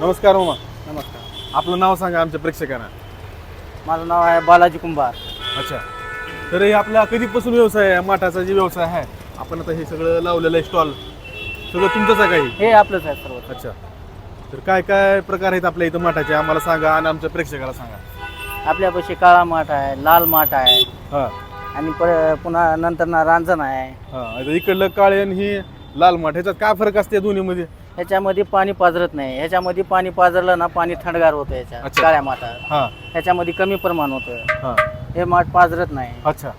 नमस्कार मामा. नमस्कार. आपलं नाव सांगा आमच्या प्रेक्षकांना. माझं नाव आहे बालाजी कुंभार. अच्छा. तर हे आपला कधीपासून व्यवसाय आहे? माठाचा जे व्यवसाय आहे आपण आता हे सगळं लावलेलं आहे स्टॉल सगळं तुमचंच आहे काही हे? आपलंच आहे सर्व. अच्छा. तर काय काय प्रकार आहेत आपल्या इथं माठाचे? आम्हाला सांगा आणि आमच्या प्रेक्षकाला सांगा. आपल्यापाशी काळा माठ आहे लाल माठ आहे. हां. आणि पर पुन्हा नंतर ना रांजण आहे. हां आता इकडलं काळे आणि ही लाल माठ ह्याच्यात काय फरक असते दोन्हीमध्ये? ह्याच्यामध्ये पाणी पाजरत नाही. ह्याच्यामध्ये पाणी पाजरलं ना पाणी थंडगार होतं याच्या अच्छा. काळ्या माठात. हां. ह्याच्यामध्ये कमी प्रमाण होतं. हां. हे माठ पाजरत नाही. अच्छा.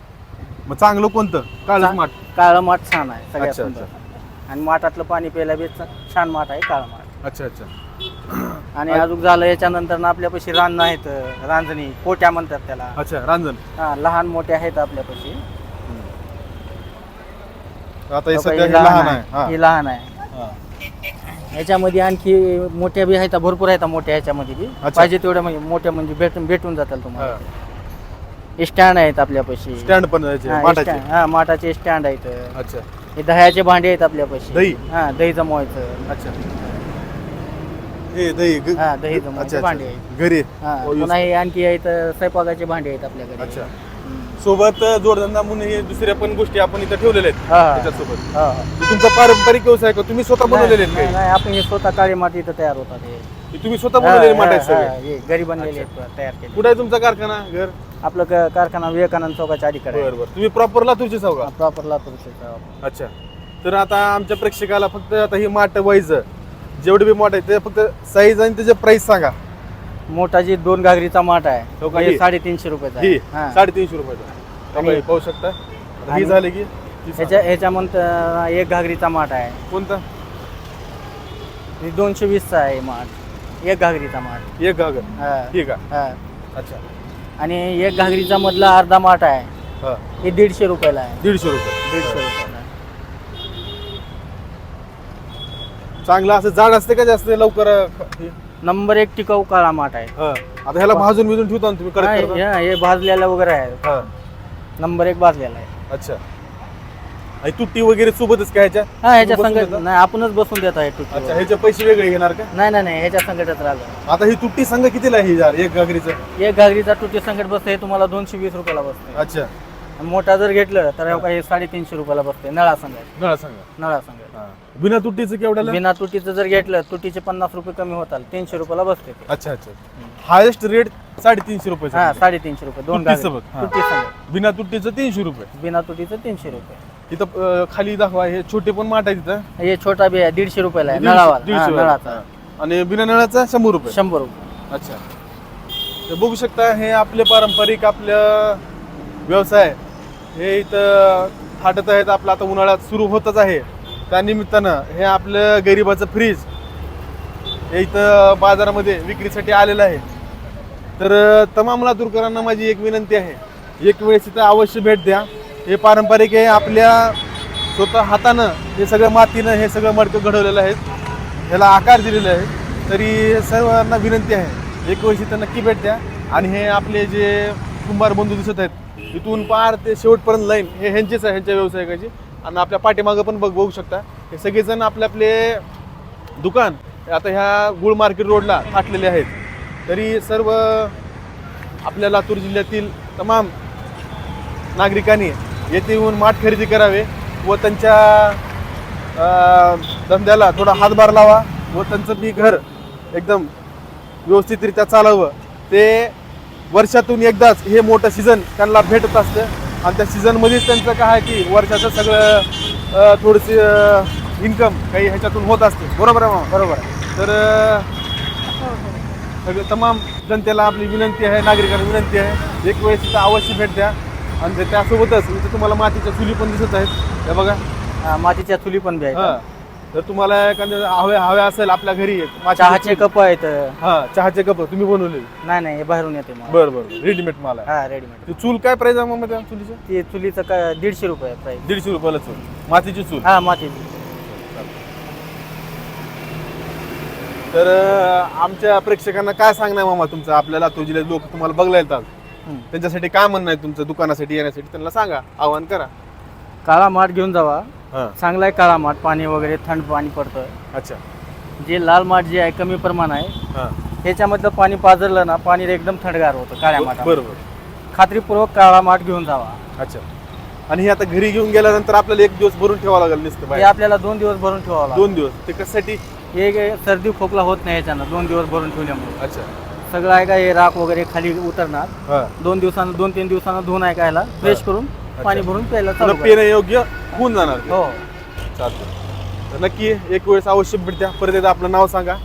मग चांगलं कोणतं? काळच माठ. काळं माठ छान आहे सगळ्यात अच्छा, सुंदर. आणि माठातलं पाणी प्यायला बी छान माठ आहे काळं माठ. अच्छा अच्छा. आणि अजून झालं याच्यानंतर ना आपल्यापाशी रान आहेत रांजणी पोट्या म्हणतात त्याला. अच्छा रांजण. हा लहान मोठे आहेत आपल्यापाशी. आता हे सध्या लहान आहे. हां. ही लहान आहे. हां. ह्याच्यामध्ये आणखी मोठ्या बी आहेत भरपूर आहेत मोठ्या ह्याच्यामध्ये बी. पाहिजे तेवढ्या म्हणजे मोठ्या म्हणजे भेटून भेटून जातील तुम्हाला. स्टँड आहेत आपल्यापाशी. स्टँड पण हा, माठाचे. स्टँड- आहेत. अच्छा. हे दह्याचे भांडे आहेत आपल्यापाशी. दही? हा दही जमवायचं. अच्छा. हे दही हा दही जमवायचे. भांडे आहेत. घरी? हा हो, पुन्हा हे आणखी आहेत स्वयंपाकाचे भांडे आहेत आपल्याकडे. अच्छा. सोबत जोडधंदा म्हणून हे दुसऱ्या पण गोष्टी आपण इथं ठेवलेल्या आहेत हा. त्याच्यासोबत. हा, हा. हे तुमचा पारंपरिक व्यवसाय का? तुम्ही स्वतः बनवलेले आहेत नाही नाही, आपण हे स्वतः काळी माती इथं तयार होतात हे. हे तुम्ही स्वतः बनवलेले माठ आहेत हा, हा, सगळे? हे घरी बनलेले आहेत तयार केले कुठे आहे तुमचा कारखाना घर? आपलं क- कारखाना विवेकानंद चौकाच्या अलीकडे बरं बरं. तुम्ही प्रॉपर लातूरचे साव का? प्रॉपर लातूरचे अच्छा. तर आता आमच्या प्रेक्षकाला फक्त आता ही माठ वाईज जेवढे बी माठ आहे ते फक्त साईज आणि त्याचे प्राइस सांगा. मोठा जी दोन घागरीचा माठ आहे. का, हे ही? साडेतीनशे रुपयाचा ही आहे. हा. साडेतीनशे रुपयाचा. पाहू शकता? आता ही आणि- झाली की? ही. ह्याच्या ह्याच्यानंतर एक घागरीचा माठ आहे. कोणता? हे दोनशे वीसचा आहे माठ. एक घागरीचा माठ. एक घागर. हा, ठीक आहे. हा. अच्छा. आणि एक घागरीचा मधला अर्धा माठ आहे. हा. हे दीडशे रुपयाला आहे. दीडशे रुपये. दीडशे रुपयाला आहे. चांगलं असं जाड असते का जास्त लवकर हे? नंबर एक टिकाऊ काळा माठ आहे. हा. आता ह्याला भाजून बिजून ठेवता ना तुम्ही हा, कडक करता? हे हे भाजलेला वगैरे आहे. हा. नंबर एक भाजलेला आहे. अच्छा. आणि तुट्टी वगैरे सोबतच काय ह्याच्या? हा ह्याच्या तुम्ही बसून संकट देता? नाही आपणच बसून देत आहे अच्छा ह्याचे पैसे वेगळे घेणार का? नाही नाही नाही ह्याच्या संकटात राहिलं. आता ही तुट्टी संघ कितीला आहे ही जार एक घागरीचं? एक घागरीचा टुटी संकट बसते हे तुम्हाला दोनशे वीस रुपयाला बसते अच्छा. मोठा जर घेतलं तर काही साडेतीनशे रुपयाला बसते नळा संकट नळा सांगा नळा हा. बिना तुट्टीचं केवढ्याला? बिना तुटीचं जर घेतलं तुटीचे पन्नास रुपये कमी होतात तीनशे रुपयाला बसते ते. अच्छा अच्छा. हायेस्ट रेट साडेतीनशे रुपये हा साडेतीनशे रुपये. दोन तुटीचं हा. बिना तुट्टीचं तीनशे रुपये. बिना तुटीचं तीनशे रुपये. इथं अं, खाली दाखवा. हे छोटे पण माठ आहे तिथं हे छोटा बी आहे दीडशे रुपयाला आहे. दीडशे- नळावाला. हा, दीडशे वाला. नळाचा. आणि बिना नळाचा शंभर रुपये. शंभर रुपये. अच्छा. तर बघू शकता हे आपले पारंपरिक आपलं व्यवसाय हे इथं थाटत आहेत आपलं आता उन्हाळ्यात सुरू होतच आहे. त्यानिमित्तानं हे आपलं गरिबाचं फ्रीज हे इथं बाजारामध्ये विक्रीसाठी आलेलं आहे. तर तमाम लातूरकरांना माझी एक विनंती आहे. एक वेळेस इथं अवश्य भेट द्या. हे पारंपरिक आहे आपल्या स्वतः हातानं हे सगळं मातीनं हे सगळं मडकं घडवलेलं आहे. ह्याला आकार दिलेला आहे. तरी सर्वांना विनंती आहे एक वेळेस इथं नक्की भेट द्या. आणि हे आपले जे कुंभार बंधू दिसत आहेत इथून पार ते शेवटपर्यंत लाईन हे ह्यांचेच आहे ह्यांच्या व्यवसायकाची. आणि आपल्या पाठीमागं पण बघ बघू शकता. हे सगळेजण आपले आपले दुकान आता ह्या गुळ मार्केट रोडला थाटलेले आहेत. तरी सर्व आपल्या लातूर जिल्ह्यातील तमाम नागरिकांनी येथे येऊन माठ खरेदी करावे व त्यांच्या धंद्याला थोडा हातभार लावा व त्यांचं बी घर एकदम व्यवस्थितरित्या चालावं. ते वर्षातून एकदाच हे मोठं सीझन त्यांना भेटत असतं. आणि त्या सीझनमध्येच त्यांचं काय आहे की वर्षाचं सगळं थोडीशी इन्कम काही ह्याच्यातून होत असते. बरोबर आहे बरोबर आहे. तर सगळं तमाम जनतेला आपली विनंती आहे नागरिकांना विनंती आहे. एक वेळेस इथं अवश्य भेट द्या. आणि ते त्यासोबतच इथं तुम्हाला मातीच्या चुली पण दिसत आहेत. हे बघा. मातीच्या चुली पण हा आहेत. जर तुम्हाला एखाद्या हवे हवे असेल आपल्या घरी चहाचे कप आहेत. हा चहाचे कप तुम्ही बनवले नाही नाही हे बाहेरून येते मग बरं बरं रेडीमेड माल आहे. हा रेडीमेड ते चूल काय प्राइस आहे मग त्या चुलीचं? ती चुलीचं काय दीडशे रुपये प्राईस दीडशे रुपयाला चूल. मातीची चूल. हा मातीची. तर अं, आमच्या प्रेक्षकांना काय सांगणार मामा तुमचं? आपल्याला तो जिल्ह्यात लोक तुम्हाला बघायला येतात. हम्म. त्यांच्यासाठी काय म्हणणं आहे तुमचं? दुकानासाठी येण्यासाठी? त्यांना सांगा. आवाहन करा. काळा माठ घेऊन जावा. चांगला आहे काळा माठ पाणी वगैरे थंड पाणी पडतं अच्छा. जे लाल माठ जे आहे कमी प्रमाण आहे हां. ह्याच्यामधलं पाणी पाजरलं ना पाणी एकदम थंडगार होतं काळ्या माठात बरोबर. खात्रीपूर्वक काळा माठ घेऊन जावा. अच्छा. आणि हे आता घरी घेऊन गेल्यानंतर आपल्याला एक दिवस भरून ठेवावं लागेल नुसतं हे आपल्याला दोन दिवस भरून ठेवावं दोन दिवस. ते कशासाठी? हे सर्दी खोकला होत नाही ह्याच्यानं दोन दिवस भरून ठेवल्यामुळे. अच्छा. सगळं आहे का हे राख वगैरे खाली उतरणार. दोन दिवसानं दोन तीन दिवसानं धुवून आहे कायला फ्रेश करून पाणी भरून प्यायला पिणं योग्य? होऊन जाणार ते. हो. चालतं तर नक्की एक वेळेस अवश्य भेट द्या. परत एकदा आपलं नाव सांगा.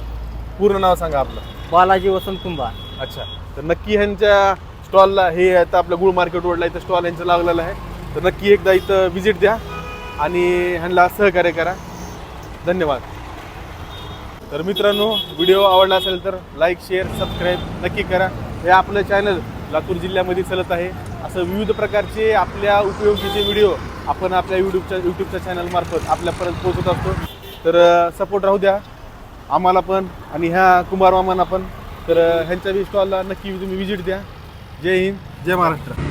पूर्ण नाव सांगा आपलं. बालाजी वसंत कुंभार. अच्छा. तर नक्की ह्यांच्या स्टॉलला हे आता आपलं गुळ मार्केट रोडला इथं स्टॉल यांचं लागलेलं आहे. तर नक्की एकदा इथं व्हिजिट द्या आणि ह्यांना सहकार्य करा. धन्यवाद. तर मित्रांनो व्हिडिओ आवडला असेल तर लाईक शेअर सबस्क्राईब नक्की करा. हे आपलं चॅनल लातूर जिल्ह्यामध्ये चालत आहे. असं विविध प्रकारचे आपल्या उपयोगीचे व्हिडिओ आपण आपल्या यूट्यूबच्या यूट्यूबच्या चॅनलमार्फत आपल्यापर्यंत पोहोचत असतो. तर सपोर्ट राहू द्या. आम्हाला पण आणि ह्या कुमार मामांना पण. तर ह्यांच्या बी स्टॉलला नक्की तुम्ही व्हिजिट द्या. जय हिंद जय महाराष्ट्र.